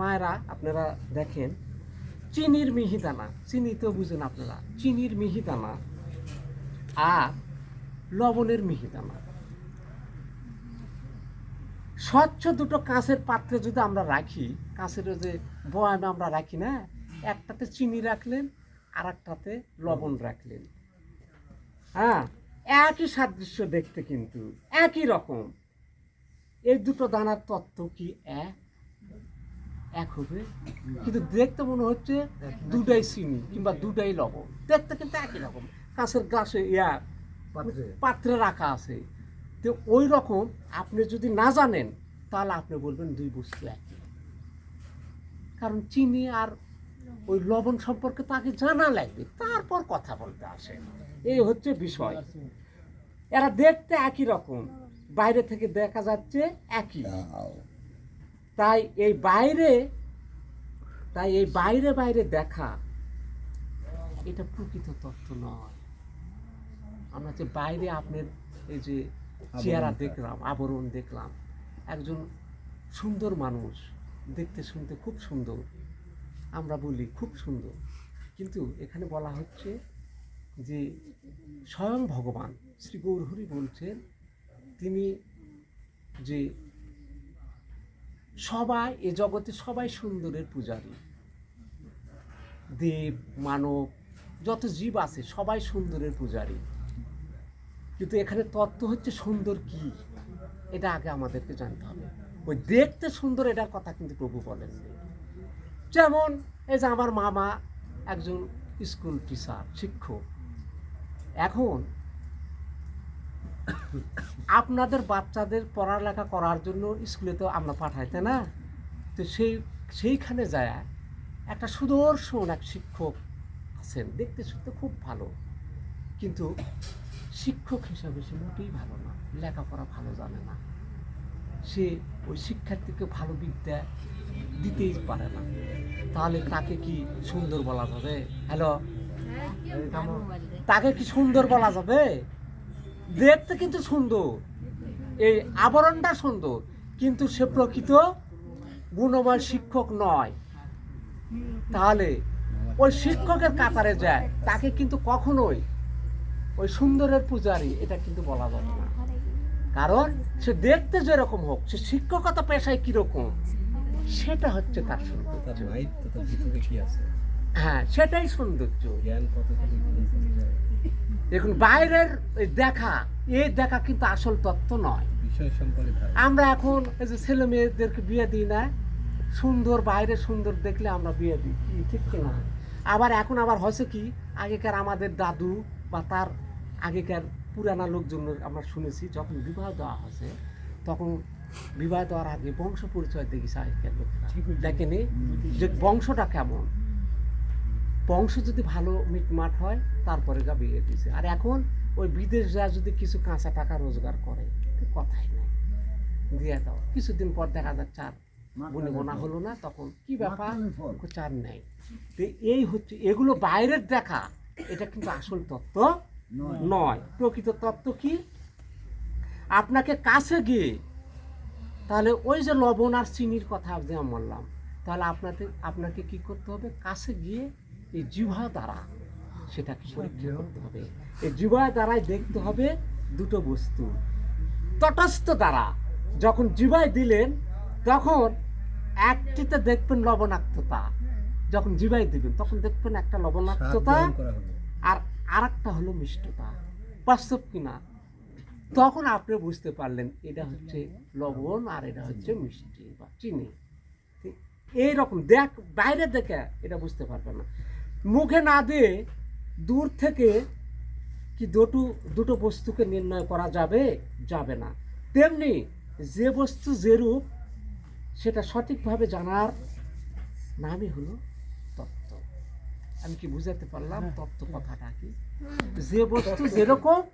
মায়েরা, আপনারা দেখেন, চিনির মিহিদানা। চিনি তো বুঝেন আপনারা, চিনির মিহিদানা আর লবণের মিহিদানা। স্বচ্ছ দুটো কাঁচের পাত্রে যদি আমরা রাখি, কাঁচের যে বয়ামে আমরা রাখি না, একটাতে চিনি রাখলেন আর একটাতে লবণ রাখলেন। হ্যাঁ একই সাদৃশ্য দেখতে কিন্তু, একই রকম। এই দুটো দানার তত্ত্ব কি এক? এক হবে। কিন্তু দেখতে মনে হচ্ছে দুটাই চিনি কিংবা দুটাই লবণ। দেখতে কিন্তু একই রকম। কাঁচের গ্লাসে ইয়া পাত্রে। পাত্রে রাখা আছে। তো ওই রকম আপনি যদি না জানেন তাহলে আপনি বলবেন দুই বস্তু একই। কারণ চিনি আর ওই লবণ সম্পর্কে তাকে জানা লাগবে। তারপর কথা বলতে আসে। এই হচ্ছে বিষয়। এরা দেখতে একই রকম। বাইরে থেকে দেখা যাচ্ছে একই। তাই এই বাইরে তাই এই বাইরে বাইরে দেখা এটা প্রকৃত তত্ত্ব নয়। আমরা যে বাইরে আপনার এই যে চেহারা দেখলাম আবরণ দেখলাম একজন সুন্দর মানুষ দেখতে শুনতে খুব সুন্দর আমরা বলি খুব সুন্দর। কিন্তু এখানে বলা হচ্ছে যে স্বয়ং ভগবান শ্রী গৌরহরি বলছেন তিনি যে সবাই, এ জগতে সবাই সুন্দরের পূজারী। দেব, মানব, যত জীব আছে, সবাই সুন্দরের পূজারী। কিন্তু এখানে তত্ত্ব হচ্ছে সুন্দর কি? এটা আগে আমাদেরকে জানতে হবে। ওই দেখতে সুন্দর এটার কথা কিন্তু প্রভু বলেননি যেমন, এই যে আমার মামা একজন স্কুল টিচার, শিক্ষক। এখন আপনাদের বাচ্চাদের পড়ালেখা করার জন্য স্কুলে তো আমরা পাঠাই তাই না? তো সেই সেইখানে যায় একটা সুদর্শন এক শিক্ষক আছেন দেখতে শুনতে খুব ভালো। কিন্তু শিক্ষক হিসাবে সে মোটেই ভালো না লেখাপড়া ভালো জানে না। সে ওই শিক্ষার্থীকে ভালো বিদ্যা দিতেই পারে না। তাহলে তাকে কি সুন্দর বলা যাবে? হ্যালো তাকে কি সুন্দর বলা যাবে? দেখতে কিন্তু সুন্দর। এই আবরণটা সুন্দর, কিন্তু সে প্রকৃত গুণময় শিক্ষক নয়। তাহলে ওই শিক্ষকের কাতারে যায়, তাকে কিন্তু কখনোই ওই সুন্দরের পূজারী এটা কিন্তু বলা যাবে না। কারণ সে দেখতে যেরকম হোক, সে শিক্ষকতা পেশায় কীরকম, সেটা হচ্ছে তার তার হ্যাঁ সেটাই সৌন্দর্য। দেখুন বাইরের দেখা এই দেখা কিন্তু আসল তত্ত্ব নয়। আমরা এখন এই যে ছেলে মেয়েদেরকে বিয়ে দিই না সুন্দর বাইরে সুন্দর দেখলে আমরা বিয়ে দিই। ঠিক কিনা আবার এখন আবার হয়েছে কি আগেকার আমাদের দাদু বা তার আগেকার পুরানা লোকজন আমরা শুনেছি যখন বিবাহ দেওয়া হয়েছে তখন বিবাহ দেওয়ার আগে বংশ পরিচয় দেখিস আগেকার লোকেরা। দেখেনি? যে বংশটা কেমন? বংশ যদি ভালো মিটমাট হয় তারপরে যা বিয়ে দিছে। আর এখন ওই বিদেশ যা যদি কিছু কাঁচা টাকা রোজগার করে কথাই নাই। দিয়ে দাও। কিছুদিন পর দেখা যাচ্ছে আর বনে বোনা হলো না তখন কি ব্যাপার? চার নেই। তো এই হচ্ছে এগুলো বাইরের দেখা। এটা কিন্তু আসল তত্ত্ব নয়। প্রকৃত তত্ত্ব কি? আপনাকে কাছে গিয়ে তাহলে ওই যে লবণ আর চিনির কথা যে বললাম তাহলে আপনাকে আপনাকে কি করতে হবে? কাছে গিয়ে এই জিভা দ্বারা সেটাকে পরীক্ষা করতে হবে। এই জিভা দ্বারাই দেখতে হবে দুটো বস্তু। তটস্থ দ্বারা যখন জিভায় দিলেন তখন একটিতে দেখবেন লবণাক্ততা। যখন জিভায় দিবেন তখন দেখবেন একটা লবণাক্ততা আর আরেকটা হলো মিষ্টতা। বাস্তব কিনা? তখন আপনি বুঝতে পারলেন এটা হচ্ছে লবণ আর এটা হচ্ছে মিষ্টি বা চিনি। ঠিক? এইরকম দেখ বাইরে দেখে এটা বুঝতে পারবেন না। মুখে না দিয়ে দূর থেকে কি দুটো দুটো বস্তুকে নির্ণয় করা যাবে? যাবে না। তেমনি যে বস্তু যেরূপ সেটা সঠিকভাবে জানার নামই হলো তত্ত্ব। আমি কি বুঝাতে পারলাম? তত্ত্ব কথাটা কি? যে বস্তু যেরকম